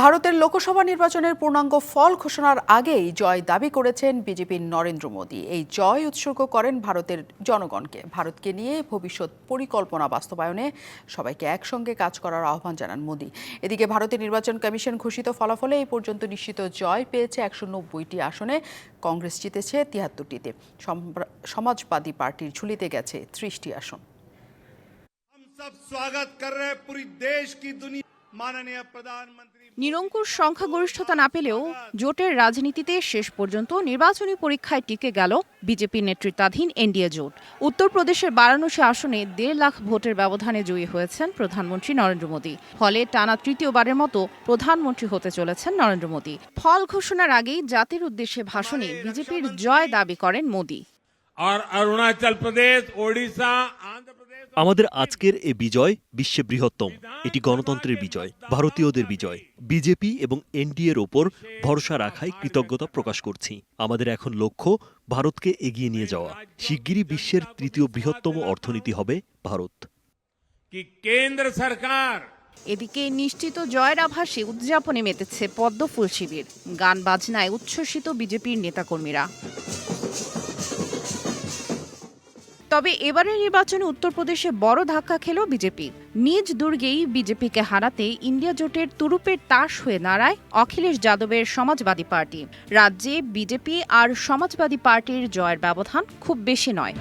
ভারতের লোকসভা নির্বাচনের পূর্ণাঙ্গ ফল ঘোষণার আগেই জয় দাবি করেছেন বিজেপির নরেন্দ্র মোদী। এই জয় উৎসর্গ করেন ভারতের জনগণকে। ভারতকে নিয়ে ভবিষ্যৎ পরিকল্পনা বাস্তবায়নে সবাইকে একসঙ্গে কাজ করার আহ্বান জানান মোদী। এদিকে ভারতের নির্বাচন কমিশন ঘোষিত ফলাফলে এই পর্যন্ত নিশ্চিত জয় পেয়েছে একশো নব্বইটি আসনে। কংগ্রেস জিতেছে তিয়াত্তরটিতে। সমাজবাদী পার্টির ঝুলিতে গেছে ত্রিশটি আসন। স্বাগত দেশ কি দুনিয়া নিরঙ্কুশ সংখ্যাগরিষ্ঠতা না পেলেও জোটের রাজনীতিতে শেষ পর্যন্ত নির্বাচনী পরীক্ষায় টিকে গেল বিজেপি নেতৃত্বাধীন এনডিএ জোট। উত্তরপ্রদেশের বারাণসী আসনে দেড় লাখ ভোটের ব্যবধানে জয়ী হয়েছেন প্রধানমন্ত্রী নরেন্দ্র মোদী। ফলে টানা তৃতীয়বারের মতো প্রধানমন্ত্রী হতে চলেছেন নরেন্দ্র মোদী। ফল ঘোষণার আগেই জাতির উদ্দেশ্যে ভাষণে বিজেপির জয় দাবি করেন মোদী। আর অরুণাচল প্রদেশ ওড়িশা আমাদের আজকের এ বিজয় বিশ্বে বৃহত্তম। এটি গণতন্ত্রের বিজয় ভারতীয়দের বিজয়। বিজেপি এবং এনডিএর ওপর ভরসা রাখায় কৃতজ্ঞতা প্রকাশ করছি। আমাদের এখন লক্ষ্য ভারতকে এগিয়ে নিয়ে যাওয়া। শিগগিরই বিশ্বের তৃতীয় বৃহত্তম অর্থনীতি হবে ভারত। কেন্দ্র সরকার? এদিকে নিশ্চিত জয়ের আভাসে উদযাপনে মেতেছে পদ্মফুল শিবির। গান বাজনায় উচ্ছ্বসিত বিজেপির নেতাকর্মীরা। তবে এবারের নির্বাচনে উত্তরপ্রদেশে বড় ধাক্কা খেল বিজেপি। নিজ দুর্গেই বিজেপিকে হারাতে ইন্ডিয়া জোটের তুরুপের তাস হয়ে দাঁড়ায় অখিলেশ যাদবের সমাজবাদী পার্টি। রাজ্যে বিজেপি আর সমাজবাদী পার্টির জয়ের ব্যবধান খুব বেশি নয়।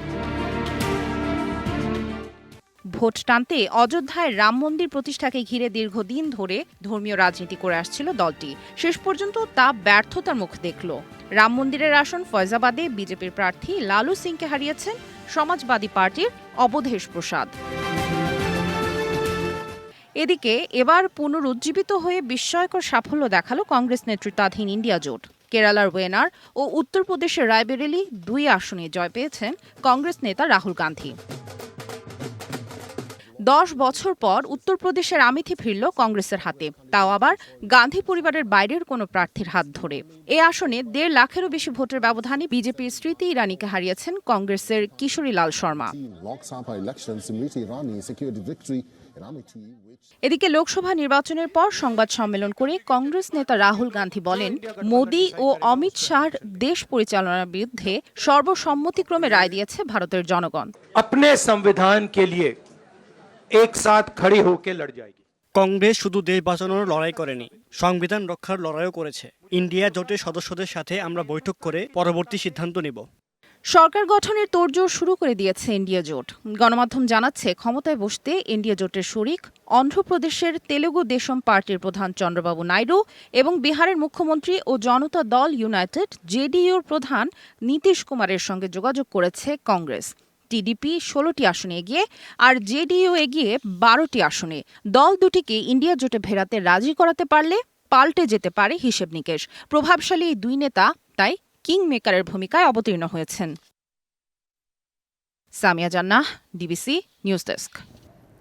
ভোট টানতে অযোধ্যায় রাম মন্দির প্রতিষ্ঠাকে ঘিরে দীর্ঘদিন ধরে ধর্মীয় রাজনীতি করে আসছিল দলটি। শেষ পর্যন্ত তা ব্যর্থতার মুখ দেখল। রাম মন্দিরের আসন ফয়জাবাদে বিজেপির প্রার্থী লালু সিংকে হারিয়েছেন সমাজবাদী পার্টির অবধেশ প্রসাদ। এদিকে এবার পুনরুজ্জীবিত হয়ে বিস্ময়কর সাফল্য দেখাল কংগ্রেস নেতৃত্বাধীন ইন্ডিয়া জোট। কেরালার ওয়েনার ও উত্তরপ্রদেশের রায়বেরেলি দুই আসনে জয় পেয়েছেন কংগ্রেস নেতা রাহুল গান্ধী। দশ বছর পর উত্তরপ্রদেশের আমিথি ফিরল কংগ্রেসের হাতে তাও আবার গান্ধী পরিবারের বাইরের কোনো প্রার্থীর হাত ধরে এ আসনে দেড় লাখেরও বেশি ভোটের ব্যবধানে বিজেপির স্মৃতি ইরানিকে হারিয়েছেন কংগ্রেসের কিশোরী লাল Sharma Lok Sabha election, Simriti Irani secured a victory in Amethi, which এদিকে লোকসভা নির্বাচনের পর সংবাদ সম্মেলন করে কংগ্রেস নেতা রাহুল গান্ধী বলেন মোদী ও অমিত শাহর দেশ পরিচালনার বিরুদ্ধে সর্বসম্মতিক্রমে রায় দিয়েছে ভারতের জনগণ अपने संविधान के लिए एक साथ खड़ी होकर लड़ जाएगी কংগ্রেস শুধু দেশ বাঁচানোর লড়াই করেনি সংবিধান রক্ষার লড়াইও করেছে ইন্ডিয়া জোটের সদস্যদের সাথে আমরা বৈঠক করে পরবর্তী সিদ্ধান্ত নেব সরকার গঠনের তোড়জোড় শুরু করে দিয়েছে ইন্ডিয়া জোট গণমাধ্যম জানাচ্ছে ক্ষমতায় বসতে ইন্ডিয়া জোটের শরিক অন্ধ্রপ্রদেশের তেলেগু দেশম পার্টির প্রধান চন্দ্রবাবু নাইডু এবং বিহারের মুখ্যমন্ত্রী ও জনতা দল ইউনাইটেড জেডিইউর প্রধান নীতিশ কুমারের সঙ্গে যোগাযোগ করেছে কংগ্রেস টিডিপি ষোলোটি আসনে এগিয়ে আর জেডিইউ এগিয়ে বারোটি আসনে। দল দুটিকে ইন্ডিয়া জোটে ভেড়াতে রাজি করাতে পারলে পাল্টে যেতে পারে হিসেব নিকেশ। প্রভাবশালী এই দুই নেতা তাই কিং মেকারের ভূমিকায় অবতীর্ণ হয়েছেন। সামিয়া জান্নাহ, ডিবিসি নিউজ ডেস্ক।